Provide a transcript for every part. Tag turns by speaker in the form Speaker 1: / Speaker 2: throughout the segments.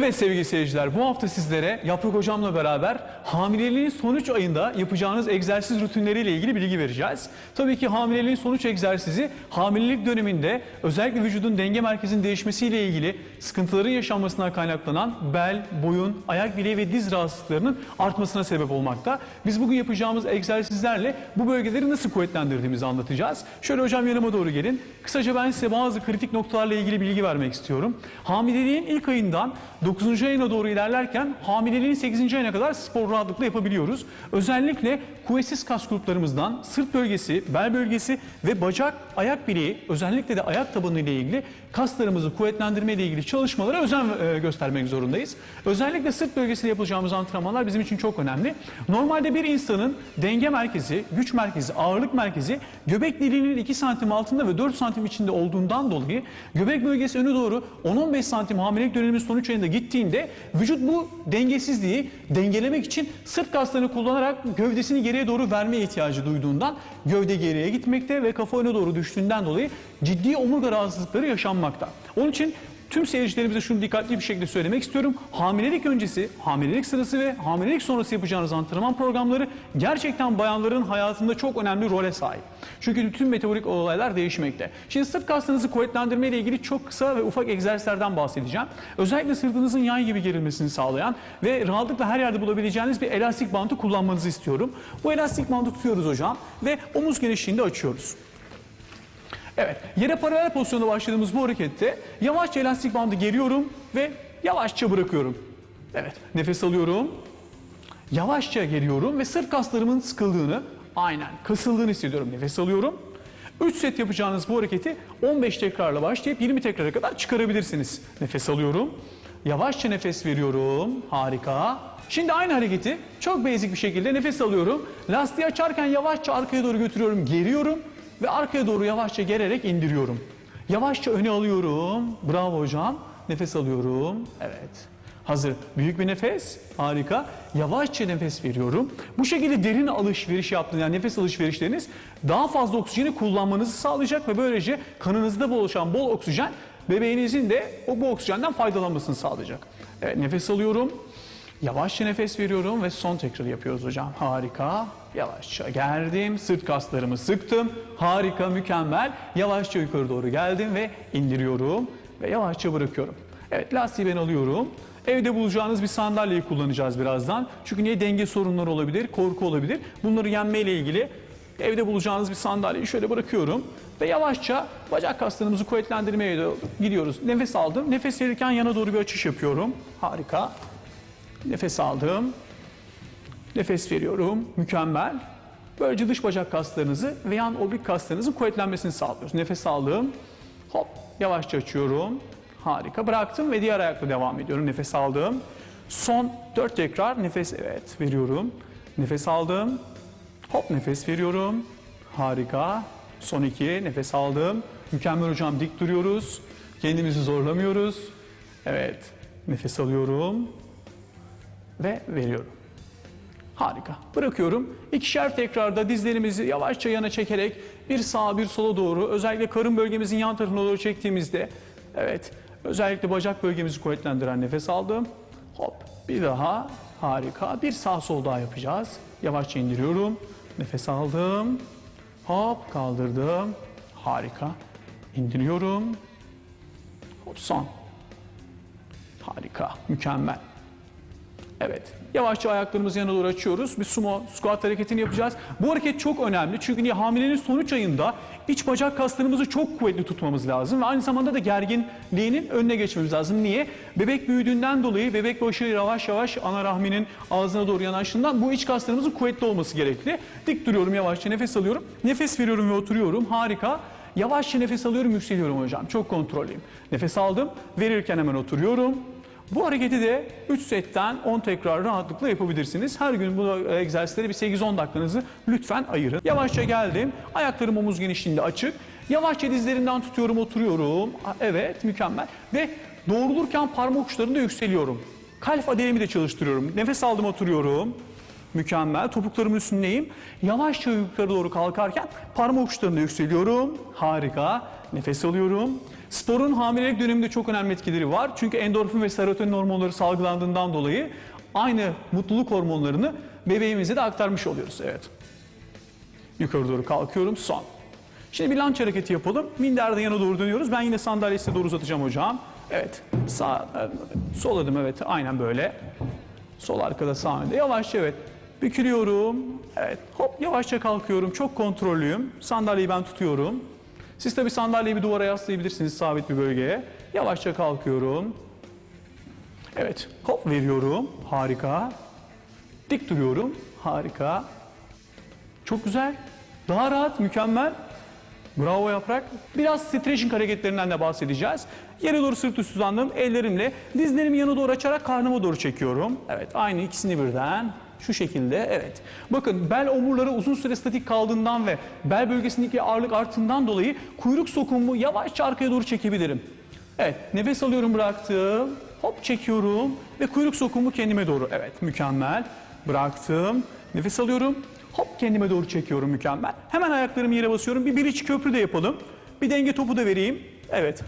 Speaker 1: Evet sevgili seyirciler bu hafta sizlere Yaprak Hocam'la beraber hamileliğin son 3 ayında yapacağınız egzersiz rutinleriyle ilgili bilgi vereceğiz. Tabii ki hamileliğin son 3 egzersizi hamilelik döneminde özellikle vücudun denge merkezinin değişmesiyle ilgili sıkıntıların yaşanmasından kaynaklanan bel, boyun, ayak bileği ve diz rahatsızlıklarının artmasına sebep olmakta. Biz bugün yapacağımız egzersizlerle bu bölgeleri nasıl kuvvetlendirdiğimizi anlatacağız. Şöyle hocam yanıma doğru gelin. Kısaca ben size bazı kritik noktalarla ilgili bilgi vermek istiyorum. Hamileliğin ilk ayından 9. ayına doğru ilerlerken hamileliğin 8. ayına kadar spor rahatlıkla yapabiliyoruz. Özellikle kuvvetsiz kas gruplarımızdan sırt bölgesi, bel bölgesi ve bacak, ayak bileği özellikle de ayak tabanı ile ilgili kaslarımızı kuvvetlendirme ile ilgili çalışmalara özen e, göstermek zorundayız. Özellikle sırt bölgesinde yapacağımız antrenmanlar bizim için çok önemli. Normalde bir insanın denge merkezi, güç merkezi, ağırlık merkezi göbek deliğinin 2 santim altında ve 4 santim içinde olduğundan dolayı göbek bölgesi öne doğru 10-15 santim hamilelik döneminin son 3 ayında gittiğinde vücut bu dengesizliği dengelemek için sırt kaslarını kullanarak gövdesini geriye doğru vermeye ihtiyacı duyduğundan gövde geriye gitmekte ve kafa öne doğru düştüğünden dolayı ciddi omurga rahatsızlıkları yaşanmakta. Onun için Tüm seyircilerimize şunu dikkatli bir şekilde söylemek istiyorum. Hamilelik öncesi, hamilelik sırası ve hamilelik sonrası yapacağınız antrenman programları gerçekten bayanların hayatında çok önemli role sahip. Çünkü bütün metabolik olaylar değişmekte. Şimdi sırt kaslarınızı kuvvetlendirme ile ilgili çok kısa ve ufak egzersizlerden bahsedeceğim. Özellikle sırtınızın yay gibi gerilmesini sağlayan ve rahatlıkla her yerde bulabileceğiniz bir elastik bandı kullanmanızı istiyorum. Bu elastik bandı tutuyoruz hocam ve omuz genişliğinde açıyoruz. Evet, yere paralel pozisyonda başladığımız bu harekette yavaşça elastik bandı geriyorum ve yavaşça bırakıyorum. Evet, nefes alıyorum. Yavaşça geriyorum ve sırt kaslarımın sıkıldığını, aynen kasıldığını hissediyorum. Nefes alıyorum. 3 set yapacağınız bu hareketi 15 tekrarla başlayıp 20 tekrara kadar çıkarabilirsiniz. Nefes alıyorum. Yavaşça nefes veriyorum. Harika. Şimdi aynı hareketi çok basic bir şekilde nefes alıyorum. Lastiği açarken yavaşça arkaya doğru götürüyorum, geriyorum ve arkaya doğru yavaşça gererek indiriyorum. Yavaşça öne alıyorum. Bravo hocam. Nefes alıyorum. Evet. Hazır. Büyük bir nefes. Harika. Yavaşça nefes veriyorum. Bu şekilde derin alışveriş yaptığınız yani nefes alışverişleriniz daha fazla oksijeni kullanmanızı sağlayacak ve böylece kanınızda oluşan bol oksijen bebeğinizin de o bu oksijenden faydalanmasını sağlayacak. Evet nefes alıyorum. Yavaşça nefes veriyorum ve son tekrar yapıyoruz hocam. Harika. Yavaşça geldim. Sırt kaslarımı sıktım. Harika, mükemmel. Yavaşça yukarı doğru geldim ve indiriyorum. Ve yavaşça bırakıyorum. Evet lastiği ben alıyorum. Evde bulacağınız bir sandalyeyi kullanacağız birazdan. Çünkü niye denge sorunları olabilir, korku olabilir. Bunları yenmeyle ilgili evde bulacağınız bir sandalyeyi şöyle bırakıyorum. Ve yavaşça bacak kaslarımızı kuvvetlendirmeye gidiyoruz. Nefes aldım. Nefes verirken yana doğru bir açış yapıyorum. Harika. Nefes aldım. Nefes veriyorum. Mükemmel. Böylece dış bacak kaslarınızı ve yan oblik kaslarınızın kuvvetlenmesini sağlıyoruz. Nefes aldım. Hop. Yavaşça açıyorum. Harika. Bıraktım ve diğer ayakla devam ediyorum. Nefes aldım. Son 4 tekrar nefes evet veriyorum. Nefes aldım. Hop nefes veriyorum. Harika. Son 2 nefes aldım. Mükemmel hocam dik duruyoruz. Kendimizi zorlamıyoruz. Evet. Nefes alıyorum ve veriyorum. Harika. Bırakıyorum. İkişer tekrarda dizlerimizi yavaşça yana çekerek bir sağa bir sola doğru özellikle karın bölgemizin yan tarafına doğru çektiğimizde evet özellikle bacak bölgemizi kuvvetlendiren nefes aldım. Hop bir daha harika. Bir sağ sol daha yapacağız. Yavaşça indiriyorum. Nefes aldım. Hop kaldırdım. Harika. İndiriyorum. Hop son. Harika. Mükemmel. Evet. Yavaşça ayaklarımızı yana doğru açıyoruz. Bir sumo squat hareketini yapacağız. Bu hareket çok önemli. Çünkü niye? Hamilenin son 3 ayında iç bacak kaslarımızı çok kuvvetli tutmamız lazım. Ve aynı zamanda da gerginliğinin önüne geçmemiz lazım. Niye? Bebek büyüdüğünden dolayı bebek başı yavaş yavaş ana rahminin ağzına doğru yanaştığından bu iç kaslarımızın kuvvetli olması gerekli. Dik duruyorum yavaşça nefes alıyorum. Nefes veriyorum ve oturuyorum. Harika. Yavaşça nefes alıyorum yükseliyorum hocam. Çok kontrollüyüm. Nefes aldım. Verirken hemen oturuyorum. Bu hareketi de 3 setten 10 tekrar rahatlıkla yapabilirsiniz. Her gün bu egzersizleri bir 8-10 dakikanızı lütfen ayırın. Yavaşça geldim. Ayaklarım omuz genişliğinde açık. Yavaşça dizlerinden tutuyorum, oturuyorum. Evet, mükemmel. Ve doğrulurken parmak uçlarında yükseliyorum. Kalf adelemi de çalıştırıyorum. Nefes aldım, oturuyorum. Mükemmel. Topuklarımın üstündeyim. Yavaşça yukarı doğru kalkarken parmak uçlarına yükseliyorum. Harika. Nefes alıyorum. Sporun hamilelik döneminde çok önemli etkileri var. Çünkü endorfin ve serotonin hormonları salgılandığından dolayı aynı mutluluk hormonlarını bebeğimize de aktarmış oluyoruz. Evet. Yukarı doğru kalkıyorum. Son. Şimdi bir lunge hareketi yapalım. Minderden yana doğru dönüyoruz. Ben yine sandalyesi doğru uzatacağım hocam. Evet. Sağ, sol adım evet. Aynen böyle. Sol arkada sağ önde. Yavaşça evet. Bükülüyorum. Evet. Hop yavaşça kalkıyorum. Çok kontrollüyüm. Sandalyeyi ben tutuyorum. Siz tabii sandalyeyi bir duvara yaslayabilirsiniz sabit bir bölgeye. Yavaşça kalkıyorum. Evet. Hop veriyorum. Harika. Dik duruyorum. Harika. Çok güzel. Daha rahat, mükemmel. Bravo yaprak. Biraz stretching hareketlerinden de bahsedeceğiz. Yere doğru sırt üstü uzandım. Ellerimle dizlerimi yana doğru açarak karnıma doğru çekiyorum. Evet aynı ikisini birden. Şu şekilde evet. Bakın bel omurları uzun süre statik kaldığından ve bel bölgesindeki ağırlık arttığından dolayı kuyruk sokumu yavaşça arkaya doğru çekebilirim. Evet nefes alıyorum bıraktım. Hop çekiyorum ve kuyruk sokumu kendime doğru. Evet mükemmel. Bıraktım. Nefes alıyorum. Hop kendime doğru çekiyorum mükemmel. Hemen ayaklarımı yere basıyorum. Bir bir iç köprü de yapalım. Bir denge topu da vereyim. Evet.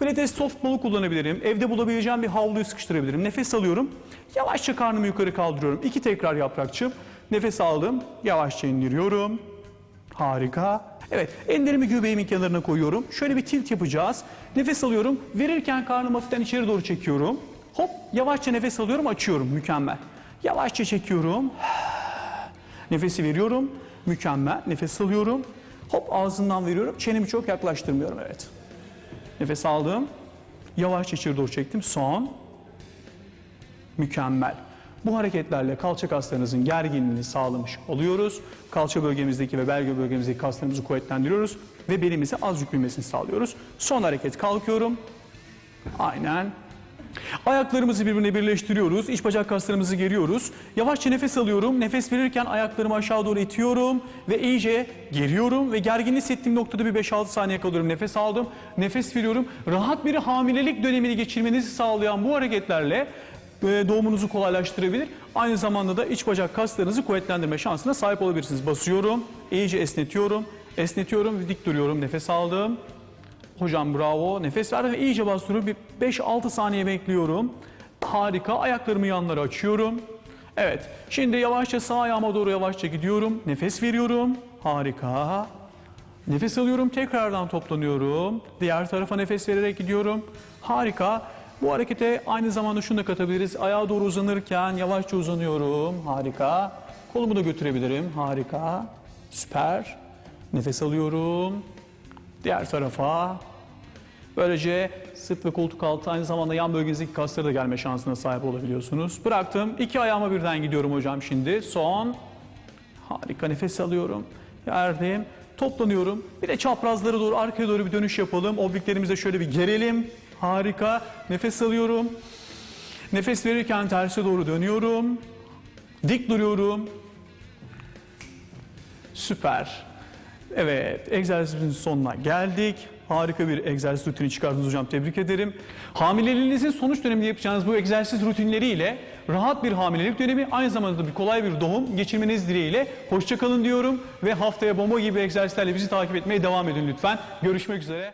Speaker 1: Pilates softball'u kullanabilirim. Evde bulabileceğim bir havluyu sıkıştırabilirim. Nefes alıyorum. Yavaşça karnımı yukarı kaldırıyorum. İki tekrar yaprakçım. Nefes aldım. Yavaşça indiriyorum. Harika. Evet, ellerimi göbeğimin kenarına koyuyorum. Şöyle bir tilt yapacağız. Nefes alıyorum. Verirken karnımı hafiften içeri doğru çekiyorum. Hop, yavaşça nefes alıyorum, açıyorum. Mükemmel. Yavaşça çekiyorum. Nefesi veriyorum. Mükemmel. Nefes alıyorum. Hop ağzından veriyorum. Çenemi çok yaklaştırmıyorum. Evet. Nefes aldım. Yavaşça içeri doğru çektim. Son. Mükemmel. Bu hareketlerle kalça kaslarınızın gerginliğini sağlamış oluyoruz. Kalça bölgemizdeki ve belge bölgemizdeki kaslarımızı kuvvetlendiriyoruz ve belimize az yük binmesini sağlıyoruz. Son hareket kalkıyorum. Aynen. Ayaklarımızı birbirine birleştiriyoruz. İç bacak kaslarımızı geriyoruz. Yavaşça nefes alıyorum. Nefes verirken ayaklarımı aşağı doğru itiyorum ve iyice geriyorum ve gergin hissettiğim noktada bir 5-6 saniye kalıyorum. Nefes aldım. Nefes veriyorum. Rahat bir hamilelik dönemini geçirmenizi sağlayan bu hareketlerle e, doğumunuzu kolaylaştırabilir. Aynı zamanda da iç bacak kaslarınızı kuvvetlendirme şansına sahip olabilirsiniz. Basıyorum, iyice esnetiyorum, esnetiyorum ve dik duruyorum. Nefes aldım. Hocam bravo. Nefes verdim ve iyice bastırıyorum. Bir 5-6 saniye bekliyorum. Harika. Ayaklarımı yanlara açıyorum. Evet. Şimdi yavaşça sağ ayağıma doğru yavaşça gidiyorum. Nefes veriyorum. Harika. Nefes alıyorum. Tekrardan toplanıyorum. Diğer tarafa nefes vererek gidiyorum. Harika. Bu harekete aynı zamanda şunu da katabiliriz. Ayağa doğru uzanırken yavaşça uzanıyorum. Harika. Kolumu da götürebilirim. Harika. Süper. Nefes alıyorum. Diğer tarafa. Böylece sırt ve koltuk altı aynı zamanda yan bölgenizdeki kaslara da gelme şansına sahip olabiliyorsunuz. Bıraktım. İki ayağıma birden gidiyorum hocam şimdi. Son. Harika nefes alıyorum. Yerdim. Toplanıyorum. Bir de çaprazlara doğru arkaya doğru bir dönüş yapalım. Obliklerimize şöyle bir gerelim. Harika. Nefes alıyorum. Nefes verirken terse doğru dönüyorum. Dik duruyorum. Süper. Evet, egzersizimizin sonuna geldik. Harika bir egzersiz rutini çıkardınız hocam. Tebrik ederim. Hamileliğinizin sonuç döneminde yapacağınız bu egzersiz rutinleriyle rahat bir hamilelik dönemi, aynı zamanda bir kolay bir doğum geçirmeniz dileğiyle hoşçakalın diyorum ve haftaya bomba gibi egzersizlerle bizi takip etmeye devam edin lütfen. Görüşmek üzere.